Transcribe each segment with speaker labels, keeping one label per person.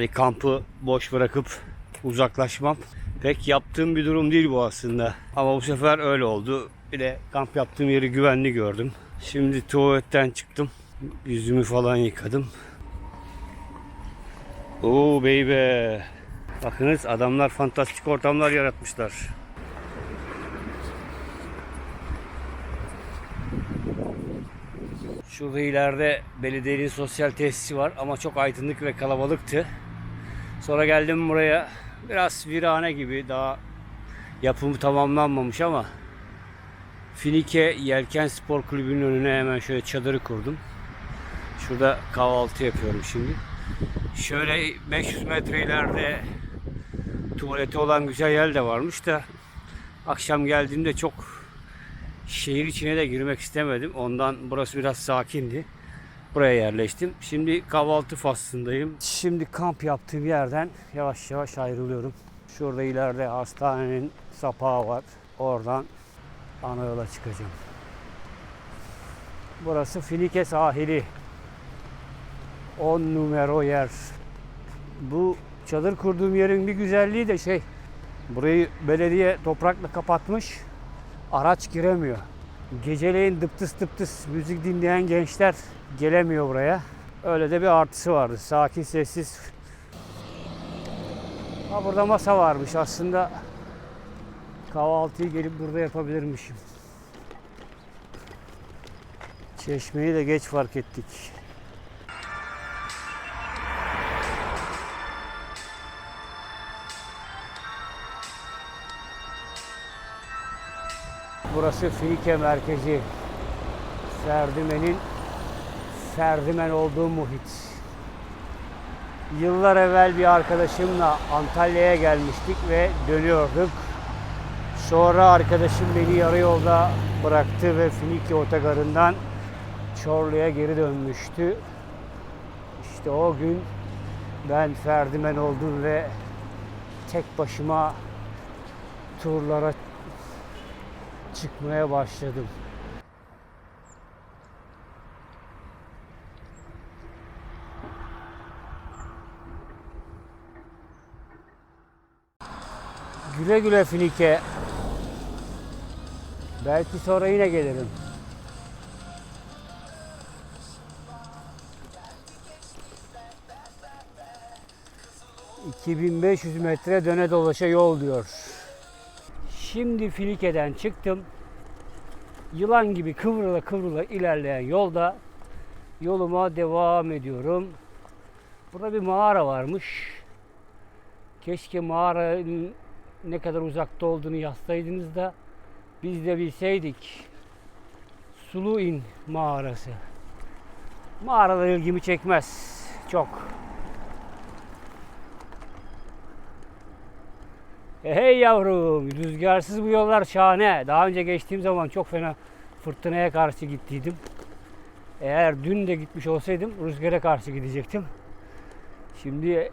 Speaker 1: Hani kampı boş bırakıp uzaklaşmam pek yaptığım bir durum değil bu aslında. Ama bu sefer öyle oldu. Bir de kamp yaptığım yeri güvenli gördüm. Şimdi tuvaletten çıktım. Yüzümü falan yıkadım. Oo baby. Bakınız adamlar fantastik ortamlar yaratmışlar. Şurada ileride belediyenin sosyal tesisi var ama çok aydınlık ve kalabalıktı. Sonra geldim buraya biraz virane gibi daha yapımı tamamlanmamış ama Finike Yelken Spor Kulübü'nün önüne hemen şöyle çadırı kurdum. Şurada kahvaltı yapıyorum şimdi. Şöyle 500 metre ileride tuvaleti olan güzel yer de varmış da akşam geldiğimde çok şehir içine de girmek istemedim. Ondan burası biraz sakindi. Buraya yerleştim. Şimdi kahvaltı faslındayım. Şimdi kamp yaptığım yerden yavaş yavaş ayrılıyorum. Şurada ileride hastanenin sapağı var. Oradan ana yola çıkacağım. Burası Finike sahili. 10 numara yer. Bu çadır kurduğum yerin bir güzelliği de şey. Burayı belediye toprakla kapatmış. Araç giremiyor. Geceleyin dıptıs dıptıs müzik dinleyen gençler gelemiyor buraya. Öyle de bir artısı vardı. Sakin, sessiz. Ha burada masa varmış. Aslında kahvaltıyı gelip burada yapabilirmişim. Çeşmeyi de geç fark ettik. Burası Finike merkezi. Ferdimen'in Ferdimen olduğu muhit. Yıllar evvel bir arkadaşımla Antalya'ya gelmiştik ve dönüyorduk. Sonra arkadaşım beni yarı yolda bıraktı ve Finike otogarından Çorlu'ya geri dönmüştü. İşte o gün ben Ferdimen oldum ve tek başıma turlara çıkmaya başladım. Güle güle Finike. Belki sonra yine gelirim. ...2500 metre döne dolaşa yol diyor. Şimdi Finike'den çıktım. Yılan gibi kıvrıla kıvrıla ilerleyen yolda yoluma devam ediyorum. Burada bir mağara varmış. Keşke mağaranın ne kadar uzakta olduğunu yazsaydınız da biz de bilseydik. Suluin mağarası. Mağaralar ilgimi çekmez. Çok. Hey yavrum, rüzgarsız bu yollar şahane. Daha önce geçtiğim zaman çok fena fırtınaya karşı gittiydim. Eğer dün de gitmiş olsaydım rüzgara karşı gidecektim. Şimdi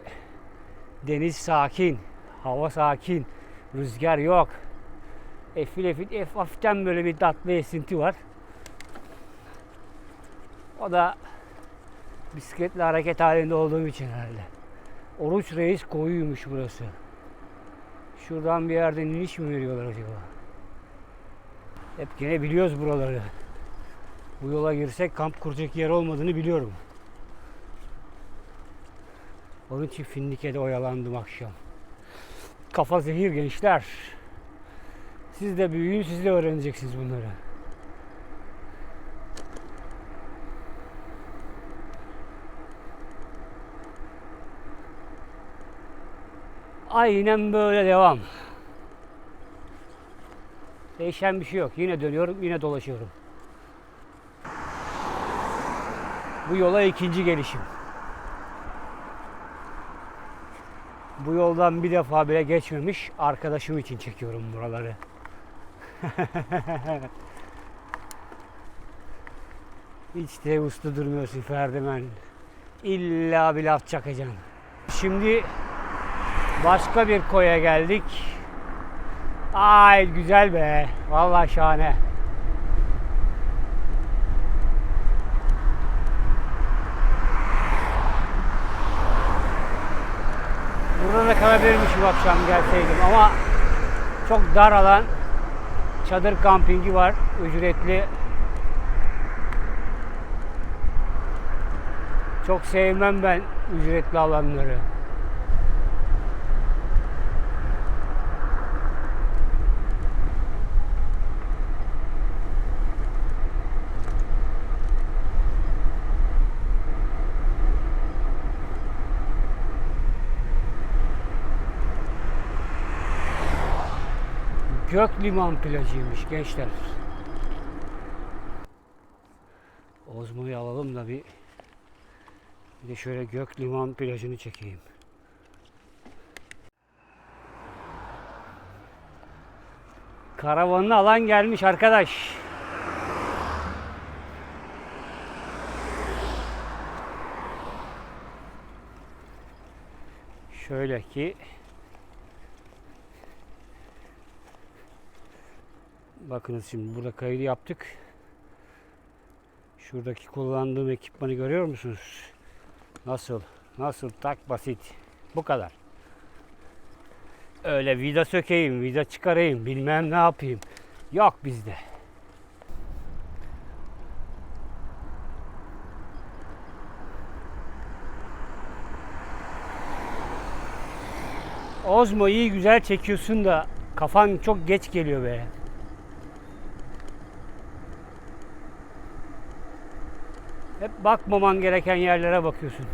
Speaker 1: deniz sakin, hava sakin, rüzgar yok. Efil efil, ef, hafiften böyle bir tatlı esinti var. O da bisikletle hareket halinde olduğum için herhalde. Oruç Reis koyuymuş burası. Şuradan bir yerden iniş mi veriyorlar acaba? Hep gene biliyoruz buraları. Bu yola girsek kamp kuracak yer olmadığını biliyorum. Onun için Finnike'de oyalandım akşam. Kafa zehir gençler. Siz de büyüyün, siz de öğreneceksiniz bunları. Aynen böyle devam. Değişen bir şey yok. Yine dönüyorum, yine dolaşıyorum. Bu yola ikinci gelişim. Bu yoldan bir defa bile geçmemiş arkadaşım için çekiyorum buraları. Hiç de uslu durmuyorsun Ferdimen. İlla bir laf çakacaksın. Şimdi başka bir koya geldik. Ay güzel be. Vallahi şahane. şu akşam gelseydim ama çok dar alan çadır kampingi var ücretli. Çok sevmem ben ücretli alanları. Gök Liman plajıymış gençler. Ozmo'yu alalım da bir bir de şöyle Gök Liman plajını çekeyim. Karavanını alan gelmiş arkadaş. Şöyle ki Bakınız şimdi burada kaydı yaptık. Şuradaki kullandığım ekipmanı görüyor musunuz? Nasıl? Nasıl? Tak basit. Bu kadar. Öyle vida sökeyim, vida çıkarayım, bilmem ne yapayım. Yok bizde. Ozmo iyi güzel çekiyorsun da kafan çok geç geliyor be. Bakmaman gereken yerlere bakıyorsun.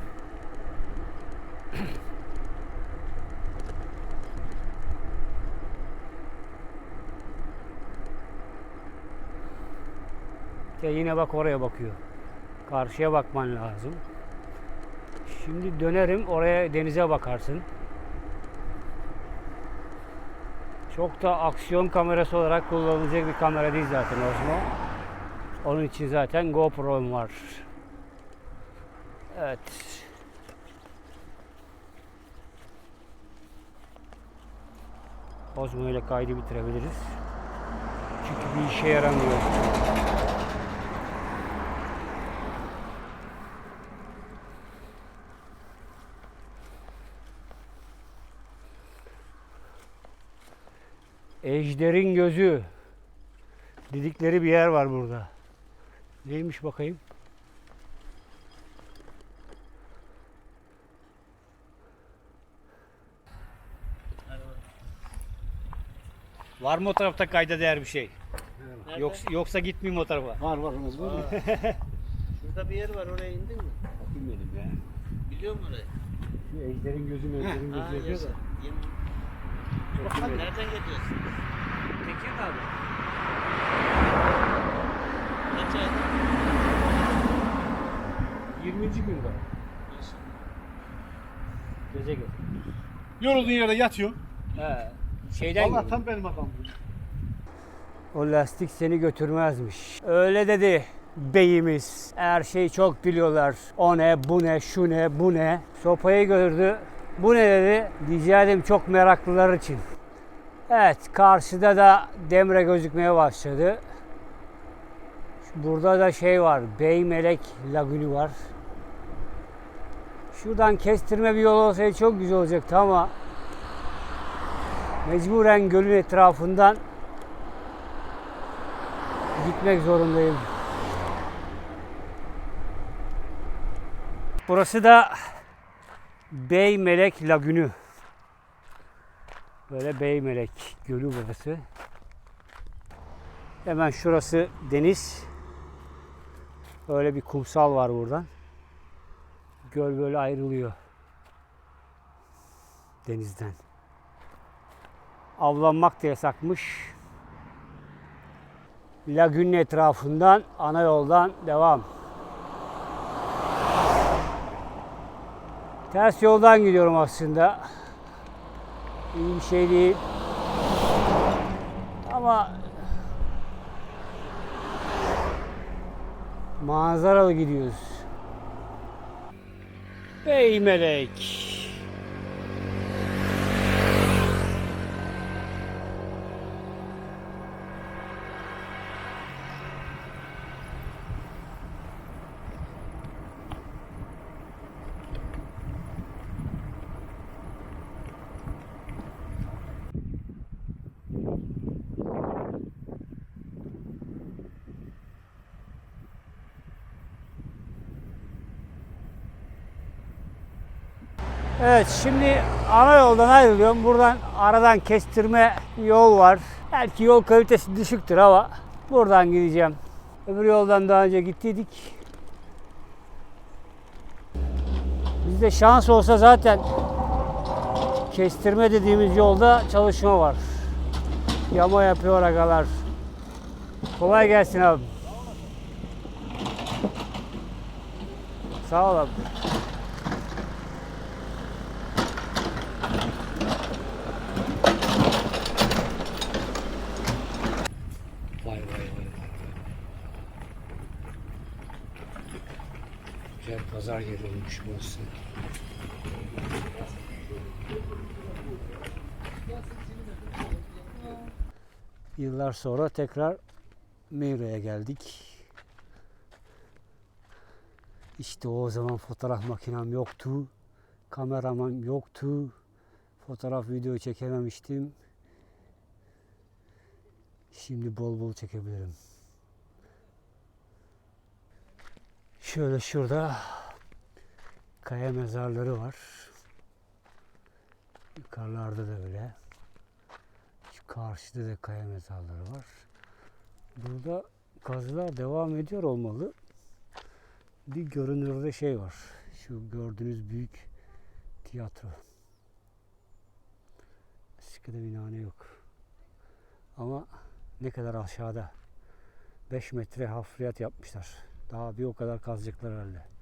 Speaker 1: Ya yine bak oraya bakıyor. Karşıya bakman lazım. Şimdi dönerim oraya denize bakarsın. Çok da aksiyon kamerası olarak kullanılacak bir kamera değil zaten Osmo. Onun için zaten GoPro'm var. Evet. Osmo ile kaydı bitirebiliriz. Çünkü bir işe yaramıyor. Ejder'in gözü dedikleri bir yer var burada. Neymiş bakayım? Var mı o tarafta kayda değer bir şey?
Speaker 2: Nerede?
Speaker 1: Yoksa, yoksa gitmeyeyim o tarafa.
Speaker 3: Var var olmaz mı?
Speaker 2: Aa, Şurada bir yer var oraya indin mi?
Speaker 1: Bilmedim ya.
Speaker 2: Biliyor musun orayı?
Speaker 1: Şu ejderin gözü mü ejderin
Speaker 2: Ha,
Speaker 1: gözü yapıyor da.
Speaker 2: yaşa.
Speaker 1: Bakalım.
Speaker 2: Nereden geliyorsun?
Speaker 1: Tekirdağ'da.
Speaker 2: Kaç ayda?
Speaker 1: 20. günde. Gece gel.
Speaker 3: Yorulduğun yerde yatıyor.
Speaker 1: He. Şeyden
Speaker 3: Allah tam benim adamım.
Speaker 1: O lastik seni götürmezmiş. Öyle dedi beyimiz. Her şeyi çok biliyorlar. O ne, bu ne, şu ne, bu ne. Sopayı gördü. Bu ne dedi. Diyeceğim çok meraklılar için. Evet, karşıda da Demre gözükmeye başladı. Burada da şey var, Beymelek Lagünü var. Şuradan kestirme bir yol olsaydı çok güzel olacaktı ama mecburen gölün etrafından gitmek zorundayım. Burası da Beymelek Lagünü. Böyle Beymelek Gölü burası. Hemen şurası deniz. Böyle bir kumsal var buradan. Göl böyle ayrılıyor denizden. Avlanmak da yasakmış. Lagünün etrafından ana yoldan devam. Ters yoldan gidiyorum aslında. İyi bir şey değil. Ama manzaralı gidiyoruz. Beymelek. Evet şimdi ana yoldan ayrılıyorum. Buradan aradan kestirme yol var. Belki yol kalitesi düşüktür ama buradan gideceğim. Öbür yoldan daha önce gittiydik. Bizde şans olsa zaten kestirme dediğimiz yolda çalışma var. Yama yapıyor agalar. Kolay gelsin abi. Sağ ol abi. Vay vay vay vay. Güzel pazar yeri olmuş burası. Yıllar sonra tekrar Meyre'ye geldik. İşte o zaman fotoğraf makinem yoktu. Kameramam yoktu. Fotoğraf video çekememiştim. Şimdi bol bol çekebilirim. Şöyle şurada kaya mezarları var. Yukarılarda da öyle. Şu karşıda da kaya mezarları var. Burada kazılar devam ediyor olmalı. Bir görünürde şey var. Şu gördüğünüz büyük tiyatro. Eskide binane yok. Ama ne kadar aşağıda. 5 metre hafriyat yapmışlar. Daha bir o kadar kazacaklar herhalde.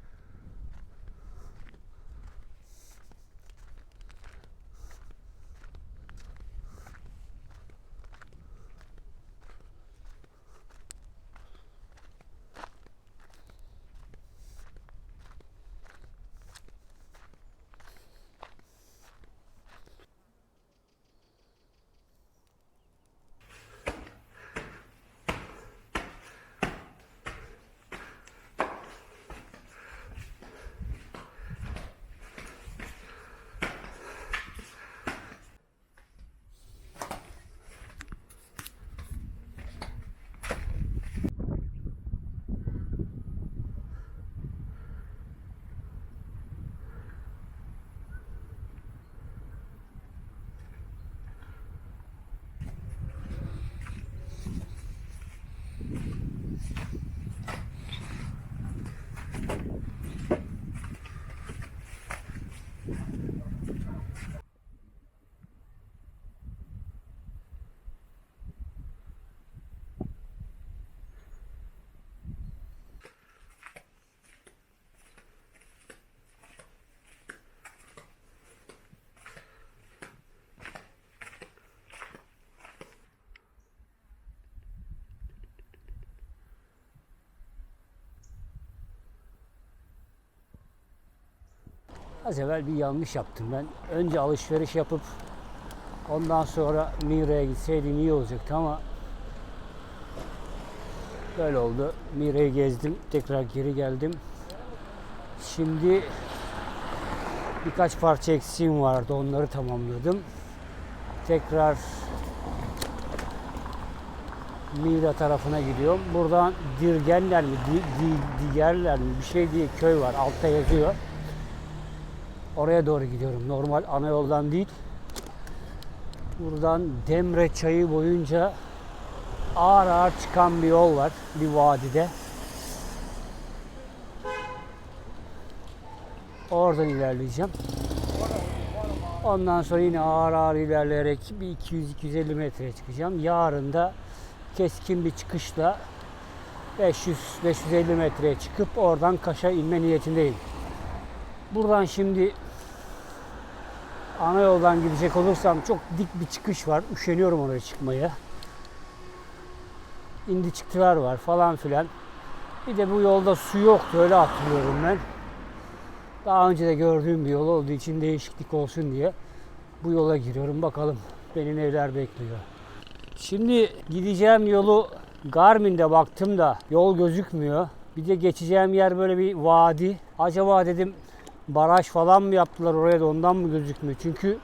Speaker 1: Az evvel bir yanlış yaptım ben. Önce alışveriş yapıp ondan sonra Mire'ye gitseydim iyi olacaktı ama böyle oldu. Mire'yi gezdim. Tekrar geri geldim. Şimdi birkaç parça eksiğim vardı. Onları tamamladım. Tekrar Mira tarafına gidiyorum. Buradan Dirgenler mi, Di, Di, Digerler mi bir şey diye köy var. Altta yazıyor. Oraya doğru gidiyorum. Normal ana yoldan değil. Buradan Demre çayı boyunca ağır ağır çıkan bir yol var. Bir vadide. Oradan ilerleyeceğim. Ondan sonra yine ağır ağır ilerleyerek bir 200-250 metreye çıkacağım. Yarın da keskin bir çıkışla 500-550 metreye çıkıp oradan Kaş'a inme niyetindeyim. Buradan şimdi ana yoldan gidecek olursam çok dik bir çıkış var. Üşeniyorum oraya çıkmaya. İndi çıktılar var falan filan. Bir de bu yolda su yoktu öyle hatırlıyorum ben. Daha önce de gördüğüm bir yol olduğu için değişiklik olsun diye bu yola giriyorum. Bakalım beni neler bekliyor. Şimdi gideceğim yolu Garmin'de baktım da yol gözükmüyor. Bir de geçeceğim yer böyle bir vadi. Acaba dedim baraj falan mı yaptılar oraya da ondan mı gözükmüyor? Çünkü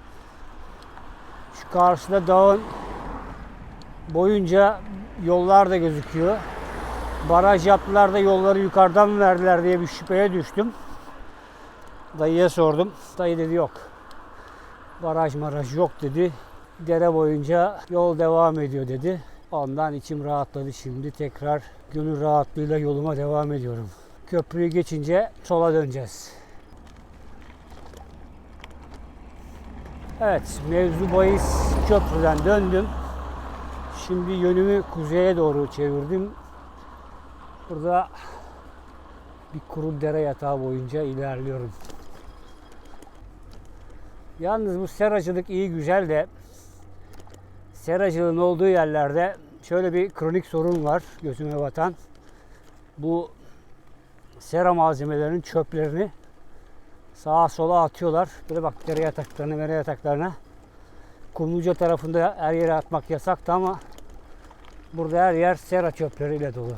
Speaker 1: şu karşıda dağın boyunca yollar da gözüküyor. Baraj yaptılar da yolları yukarıdan verdiler diye bir şüpheye düştüm. Dayıya sordum. Dayı dedi yok. Baraj maraj yok dedi. Dere boyunca yol devam ediyor dedi. Ondan içim rahatladı şimdi. Tekrar gönül rahatlığıyla yoluma devam ediyorum. Köprüyü geçince sola döneceğiz. Evet, mevzu bahis köprüden döndüm. Şimdi yönümü kuzeye doğru çevirdim. Burada bir kuru dere yatağı boyunca ilerliyorum. Yalnız bu seracılık iyi güzel de seracılığın olduğu yerlerde şöyle bir kronik sorun var gözüme batan. Bu sera malzemelerinin çöplerini sağa sola atıyorlar. Böyle bak dere yataklarına, mere yataklarına. Kumluca tarafında her yere atmak yasaktı ama burada her yer sera çöpleriyle dolu.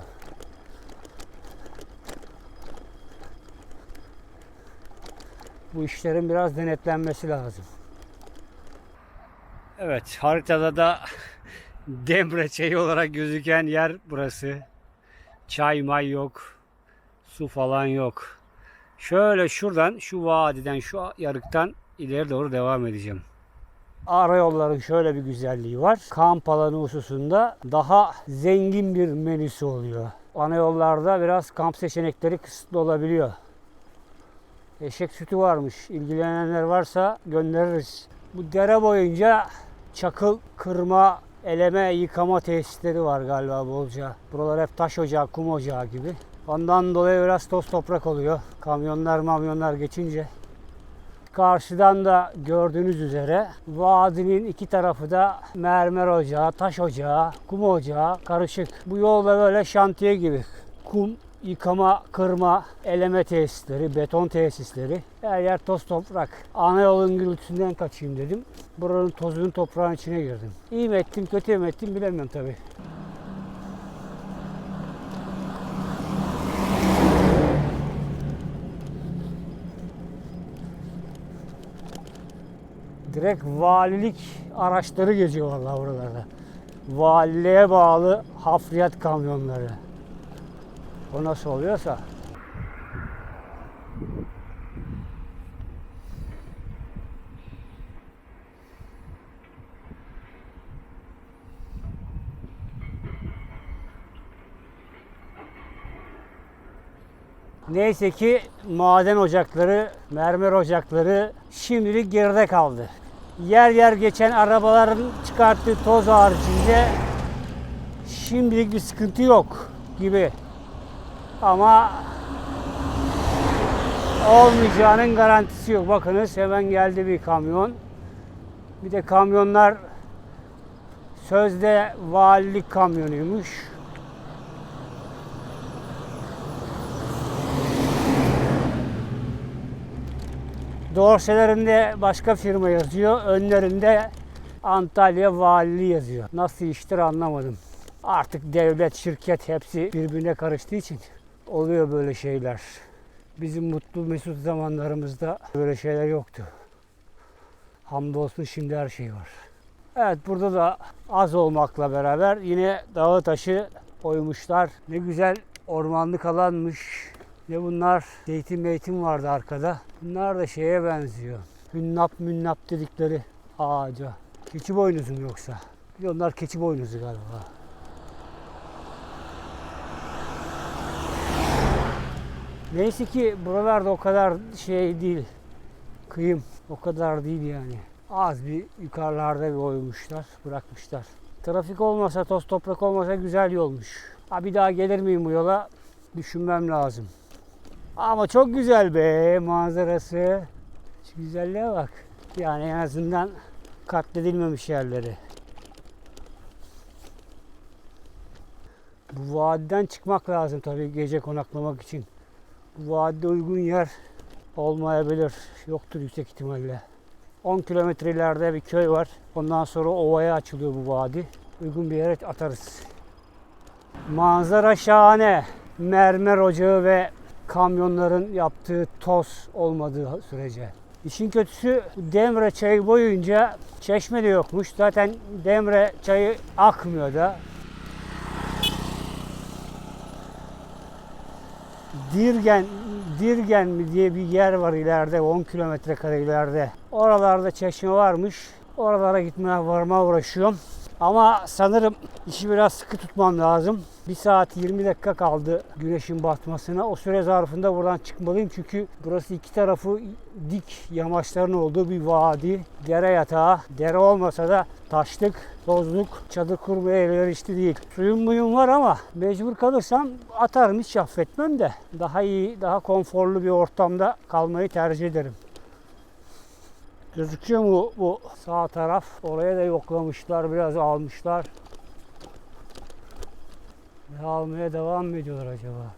Speaker 1: Bu işlerin biraz denetlenmesi lazım. Evet, haritada da Demre çayı olarak gözüken yer burası. Çay may yok, su falan yok. Şöyle şuradan, şu vadiden, şu yarıktan ileri doğru devam edeceğim. Ara yolların şöyle bir güzelliği var. Kamp alanı hususunda daha zengin bir menüsü oluyor. Ana yollarda biraz kamp seçenekleri kısıtlı olabiliyor. Eşek sütü varmış. İlgilenenler varsa göndeririz. Bu dere boyunca çakıl kırma, eleme, yıkama tesisleri var galiba bolca. Buralar hep taş ocağı, kum ocağı gibi. Ondan dolayı biraz toz toprak oluyor. Kamyonlar mamyonlar geçince. Karşıdan da gördüğünüz üzere vadinin iki tarafı da mermer ocağı, taş ocağı, kum ocağı karışık. Bu yolda böyle şantiye gibi. Kum, yıkama, kırma, eleme tesisleri, beton tesisleri. Her yer toz toprak. Ana yolun gürültüsünden kaçayım dedim. Buranın tozunun toprağın içine girdim. İyi mi ettim, kötü mü ettim bilemiyorum tabii. Direkt valilik araçları geziyor vallahi buralarda. Valiliğe bağlı hafriyat kamyonları. O nasıl oluyorsa. Neyse ki maden ocakları, mermer ocakları şimdilik geride kaldı. Yer yer geçen arabaların çıkarttığı toz haricinde şimdilik bir sıkıntı yok gibi. Ama olmayacağının garantisi yok. Bakınız hemen geldi bir kamyon. Bir de kamyonlar sözde valilik kamyonuymuş. Dorselerinde başka firma yazıyor. Önlerinde Antalya Valiliği yazıyor. Nasıl iştir anlamadım. Artık devlet, şirket hepsi birbirine karıştığı için oluyor böyle şeyler. Bizim mutlu mesut zamanlarımızda böyle şeyler yoktu. Hamdolsun şimdi her şey var. Evet burada da az olmakla beraber yine dağı taşı oymuşlar. Ne güzel ormanlık alanmış. Ne bunlar? Zeytin meytin vardı arkada. Bunlar da şeye benziyor. Hünnap münnap dedikleri ağaca. Keçi boynuzu mu yoksa? Bir Onlar keçi boynuzu galiba. Neyse ki buralarda o kadar şey değil. Kıyım o kadar değil yani. Az bir yukarılarda bir oymuşlar, bırakmışlar. Trafik olmasa, toz toprak olmasa güzel yolmuş. Ha bir daha gelir miyim bu yola? Düşünmem lazım. Ama çok güzel be manzarası. Şu güzelliğe bak. Yani en azından katledilmemiş yerleri. Bu vadiden çıkmak lazım tabii gece konaklamak için. Bu vadide uygun yer olmayabilir. Yoktur yüksek ihtimalle. 10 kilometre ileride bir köy var. Ondan sonra ovaya açılıyor bu vadi. Uygun bir yere atarız. Manzara şahane. Mermer ocağı ve kamyonların yaptığı toz olmadığı sürece. İşin kötüsü Demre çayı boyunca çeşme de yokmuş. Zaten Demre çayı akmıyor da. Dirgen, Dirgen mi diye bir yer var ileride 10 kilometre kare ileride. Oralarda çeşme varmış. Oralara gitmeye varmaya uğraşıyorum. Ama sanırım işi biraz sıkı tutmam lazım. 1 saat 20 dakika kaldı güneşin batmasına. O süre zarfında buradan çıkmalıyım çünkü burası iki tarafı dik yamaçların olduğu bir vadi. Dere yatağı. Dere olmasa da taşlık, tozluk, çadır kurmaya elverişli değil. Suyum muyum var ama mecbur kalırsam atarım hiç affetmem de. Daha iyi, daha konforlu bir ortamda kalmayı tercih ederim. Gözüküyor mu bu sağ taraf? Oraya da yoklamışlar, biraz almışlar. Almaya devam mı ediyorlar acaba?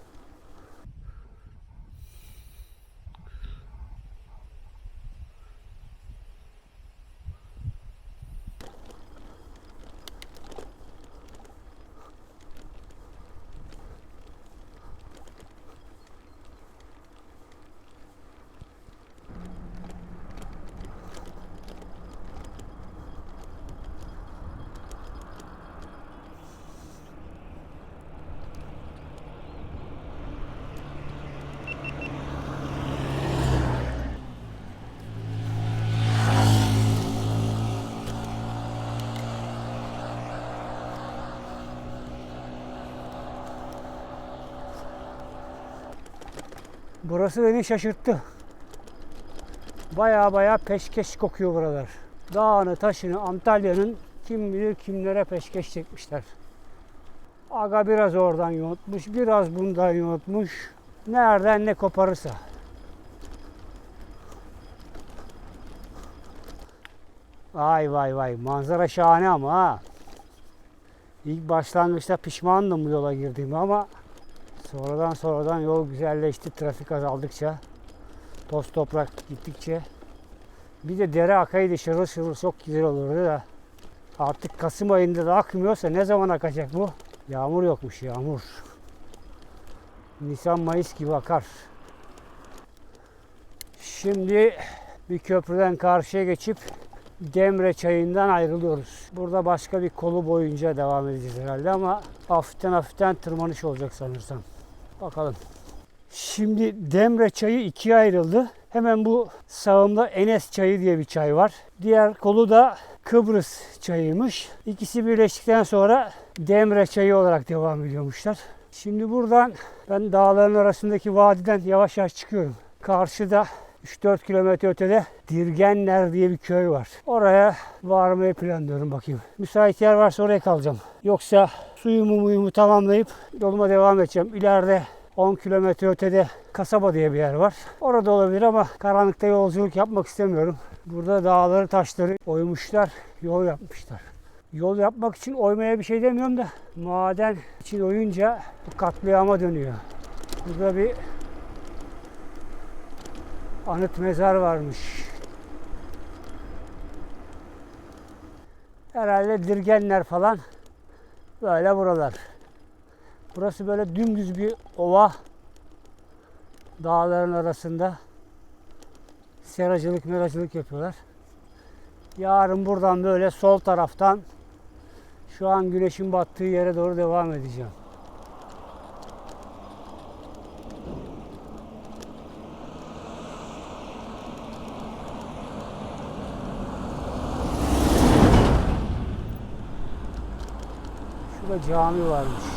Speaker 1: Burası beni şaşırttı. Baya baya peşkeş kokuyor buralar. Dağını taşını Antalya'nın kim bilir kimlere peşkeş çekmişler. Aga biraz oradan yontmuş, biraz bundan yontmuş. Nereden ne koparırsa. Vay vay vay manzara şahane ama ha. İlk başlangıçta pişmandım bu yola girdiğime ama sonradan sonradan yol güzelleşti trafik azaldıkça. Toz toprak gittikçe. Bir de dere akaydı şırıl şırıl çok güzel olurdu da. Artık Kasım ayında da akmıyorsa ne zaman akacak bu? Yağmur yokmuş yağmur. Nisan Mayıs gibi akar. Şimdi bir köprüden karşıya geçip Demre çayından ayrılıyoruz. Burada başka bir kolu boyunca devam edeceğiz herhalde ama hafiften hafiften tırmanış olacak sanırsam. Bakalım. Şimdi Demre çayı ikiye ayrıldı. Hemen bu sağımda Enes çayı diye bir çay var. Diğer kolu da Kıbrıs çayıymış. İkisi birleştikten sonra Demre çayı olarak devam ediyormuşlar. Şimdi buradan ben dağların arasındaki vadiden yavaş yavaş çıkıyorum. Karşıda 3-4 kilometre ötede Dirgenler diye bir köy var. Oraya varmayı planlıyorum bakayım. Müsait yer varsa oraya kalacağım. Yoksa suyumu muyumu tamamlayıp yoluma devam edeceğim. İleride 10 kilometre ötede kasaba diye bir yer var. Orada olabilir ama karanlıkta yolculuk yapmak istemiyorum. Burada dağları taşları oymuşlar, yol yapmışlar. Yol yapmak için oymaya bir şey demiyorum da maden için oyunca katliama dönüyor. Burada bir anıt mezar varmış. Herhalde dirgenler falan böyle buralar. Burası böyle dümdüz bir ova. Dağların arasında seracılık meracılık yapıyorlar. Yarın buradan böyle sol taraftan şu an güneşin battığı yere doğru devam edeceğim. Şurada cami varmış.